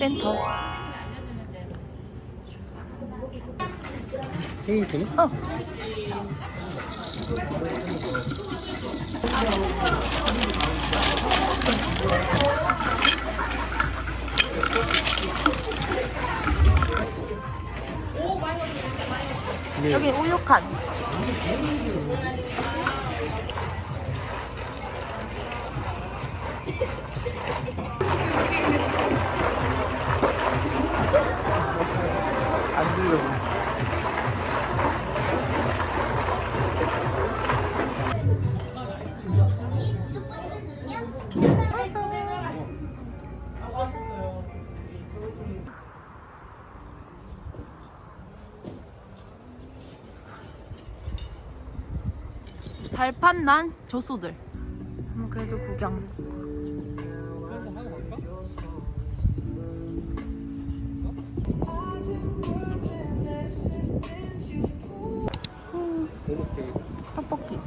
센터. 생일이네? 어. 네. 여기 우유칸. 잘 판단 조소들. 한번 그래도 구경. 이렇게 떡볶이.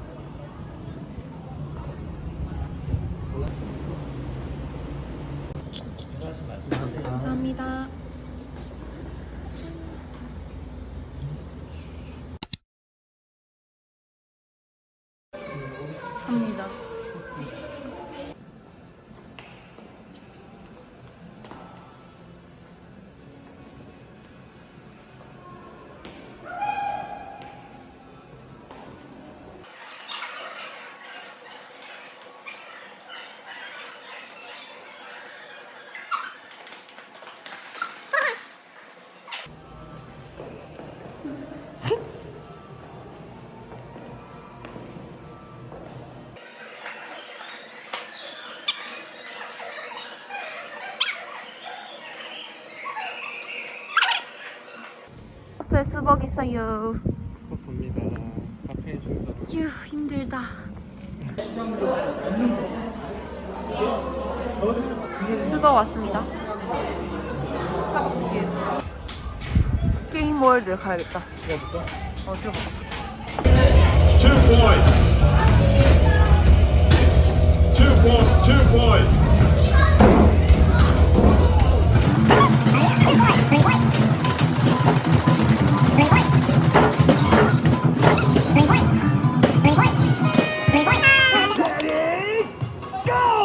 감사합니다. 갑니다. 앞에 수박 있어요. 수박 갑니다. 카페에 준다. 휴 힘들다. 수박 왔습니다. 게임 월드 가야겠다. 들어볼까? 어 들어보자.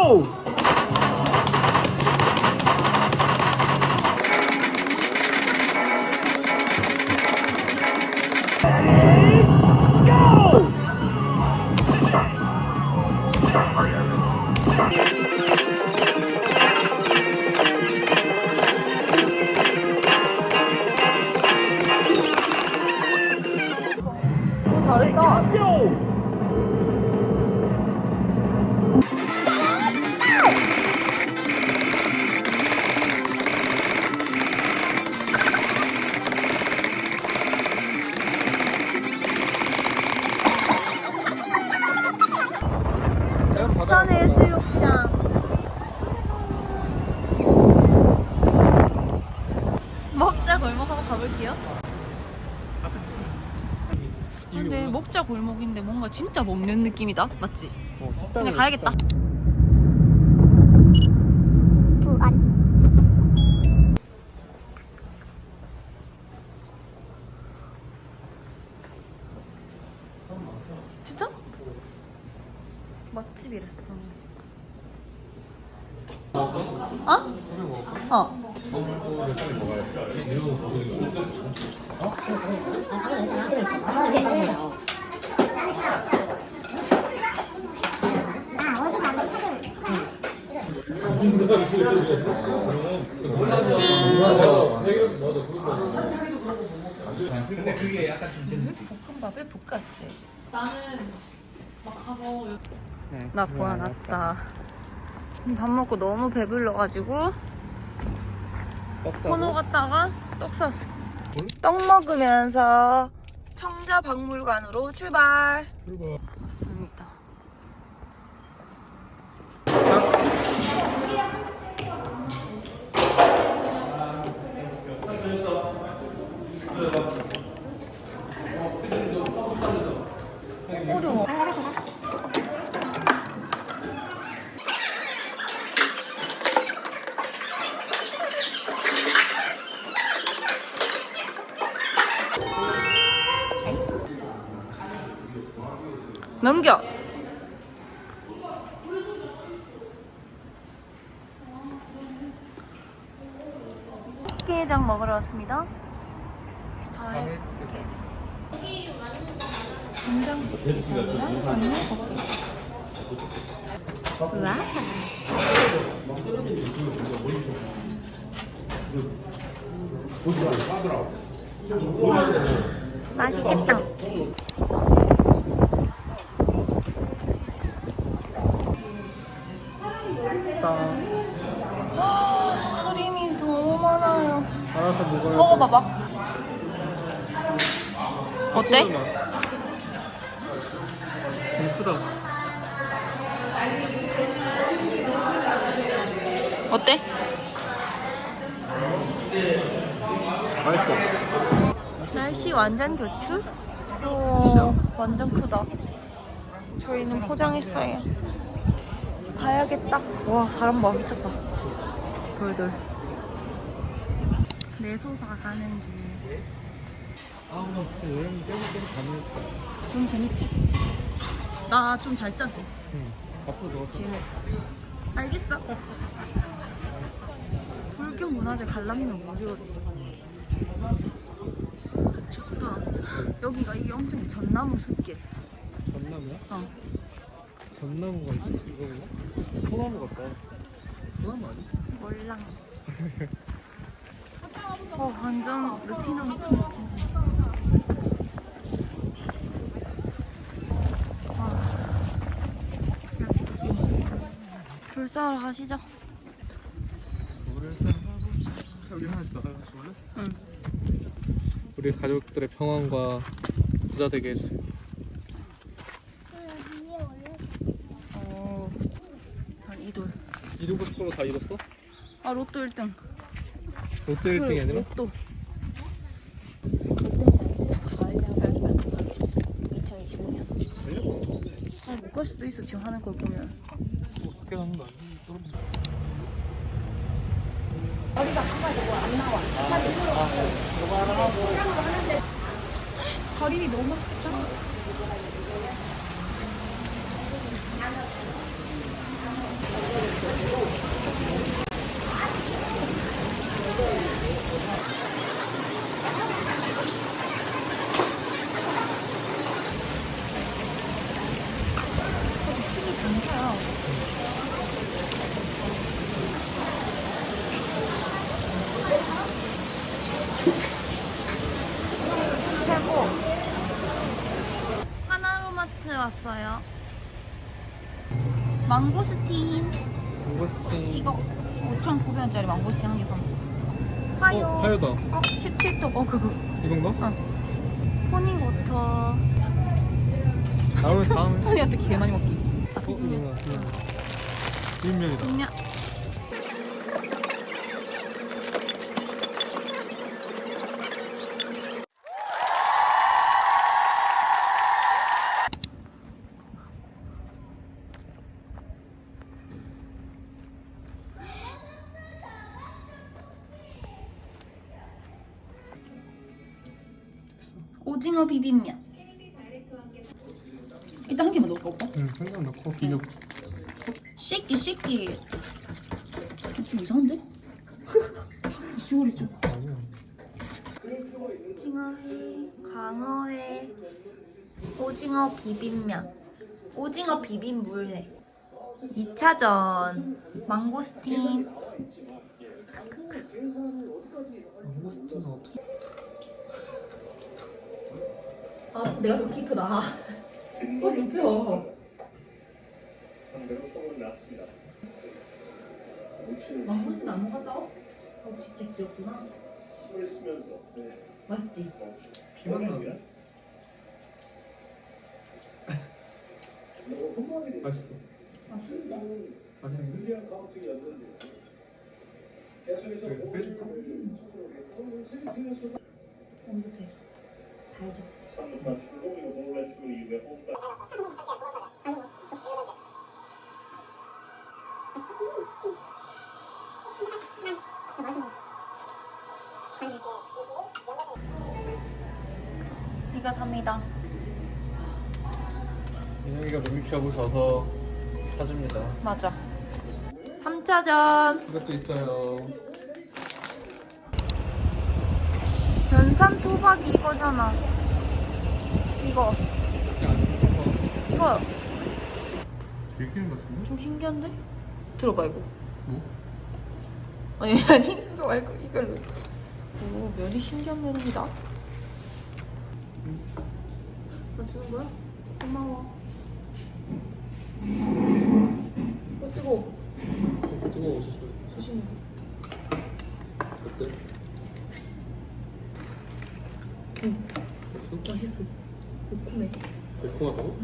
오 잘했다. 골목 한번 가볼게요. 근데 먹자 골목인데 뭔가 진짜 먹는 느낌이다. 맞지? 어, 그냥 가야겠다. 진짜? 맛집이랬어. 어? 어. 볶음밥에 볶았지. 네, 나 부안 왔다. 지금 밥 먹고 너무 배불러가지고 사고. 갔다가 떡 샀어. 떡 먹으면서 청자박물관으로 출발. 그리 게장 먹으러 왔습니다. 다해 된장 아니요? 와. 맛있겠다. 크림이 너무 많아요. 알아서 먹어야 먹어봐봐. 어때? 크다. 어때? 맛있어. 날씨 완전 좋죠? 오, 완전 크다. 저희는 포장했어요. 가야겠다. 와, 사람 봐, 미쳤다. 돌돌. 내소사 가는 길. 아, 나 진짜 여행 좀 가능했다. 좀 재밌지? 나 좀 잘 짜지? 응. 앞으로. 계획. 알겠어. 불교 문화재 관람료 무료. 좋다. 여기가 이게 엄청 전나무 숲길. 전나무야? 어. 전나무가 이건가? 소나무 같다. 소나무 아니야? 몰라. 어, 완전 느티나무 느낌. 와, 역시. 불사를 하시죠. 응. 우리 가족들의 평안과 부자 되게 해주세요. 어, 한 이돌. 이루고 싶은 거다 이뤘어? 아, 로또 1등. 롯데 1등이 아니라? 로또. 2025년. 아, 못갈 수도 있어, 지금 하는 걸 보면. 뭐 어떻게 하는 거 아니야? 가림이 너무 맛있 장사야. 최고. 하나로마트 왔어요. 망고스틴. 망고스틴. 이거 5,900원짜리 망고스틴 한개 사. 화요. 어, 하여다. 어, 17도. 어, 그거. 이건가? 토닉 워터. 다음에 다음에. 토니한테 개 많이 먹기. 비빔면이다. 그냥. 오징어 비빔면. 일단 한 개만 넣을까 오빠? 응, 생강 넣고 비벼. 쉐끼 쉐끼 좀 이상한데? 시골이 좀 아니야. 오징어회 광어회 오징어 비빔면 오징어 비빔 물회 2차전 망고스틴 망고스틴은 어떻게? 아 내가 더 키 크다 어 좁혀 상대로 소문 났습니다. 망고스틴 안 먹었다? 어 진짜 귀엽구나 힘을 쓰면서 네, 맛있지? 멈추. 비빔면. 맛있어. 맛있는데? 맛있는데? 계속해서 이거 빼줄까? 엄부터 해줘 다 해줘 3루간 출 홈런. 이거 삽니다 민영이가 룸미션하고 져서 사줍니다. 맞아. 3차전. 이것도 있어요. 연산 토박이 이거잖아. 이거. 이거 되게 맛있네. 좀 신기한데? 들어봐 이거. 뭐? 아니 아니 이거 말고 이걸로. 오 면이 신기한 면입니다. 나 주는 거야? 고마워. 어 뜨거. 뜨거워 주시 조심해. 어때? 맛있어? 매콤해. 매콤하다고?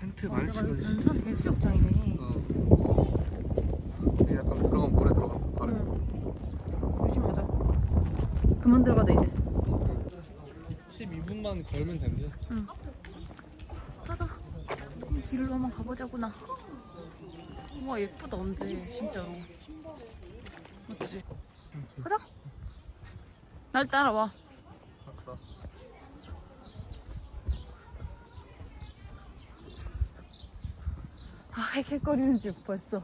텐트 많이 치고 연산 해수욕장이네. 어. 약간 들어가면 모래 들어가면 바로. 조심하자. 그만 들어가자 이제. 12분만 걸면 된대. 응. 가자. 이 길로 한번 가보자구나. 와 예쁘다 근데 진짜로. 맞지? 가자. 날 따라와. 아 헥헥거리는 집 벌써.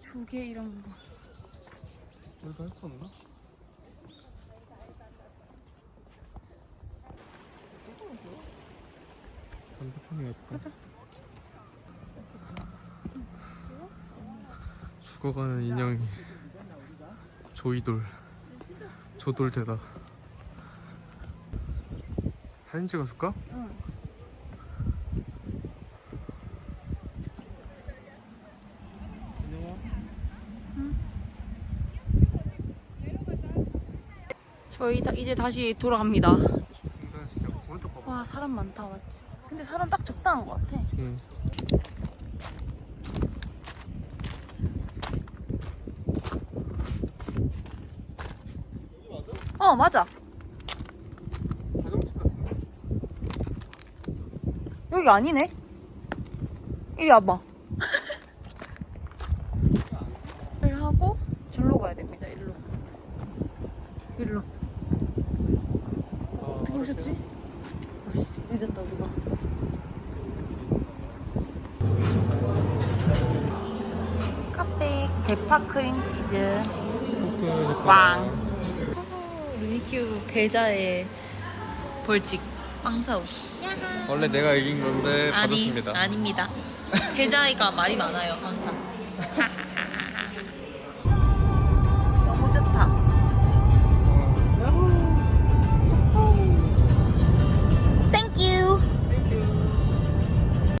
조개 이런 거. 우리도 할 수 없나? 였다 가자. 죽어가는 인형이 조이돌 조돌되다 사진 찍어줄까? 응. 저희 다 이제 다시 돌아갑니다. 와 사람 많다 맞지? 근데 사람 딱 적당한 것 같아. 응. 어 맞아. 자정집 같은데? 여기 아니네. 이리 와봐. 를 하고 절로 가야 됩니다. 일로. 일로. 어떻게 오셨지? 아씨 늦었다 우리가. 카페 대파 크림치즈 포크 왕. 루이큐 배자의 벌칙 빵사우. 원래 내가 이긴 건데 받았습니다 아닙니다. 배자이가 말이 많아요 항상.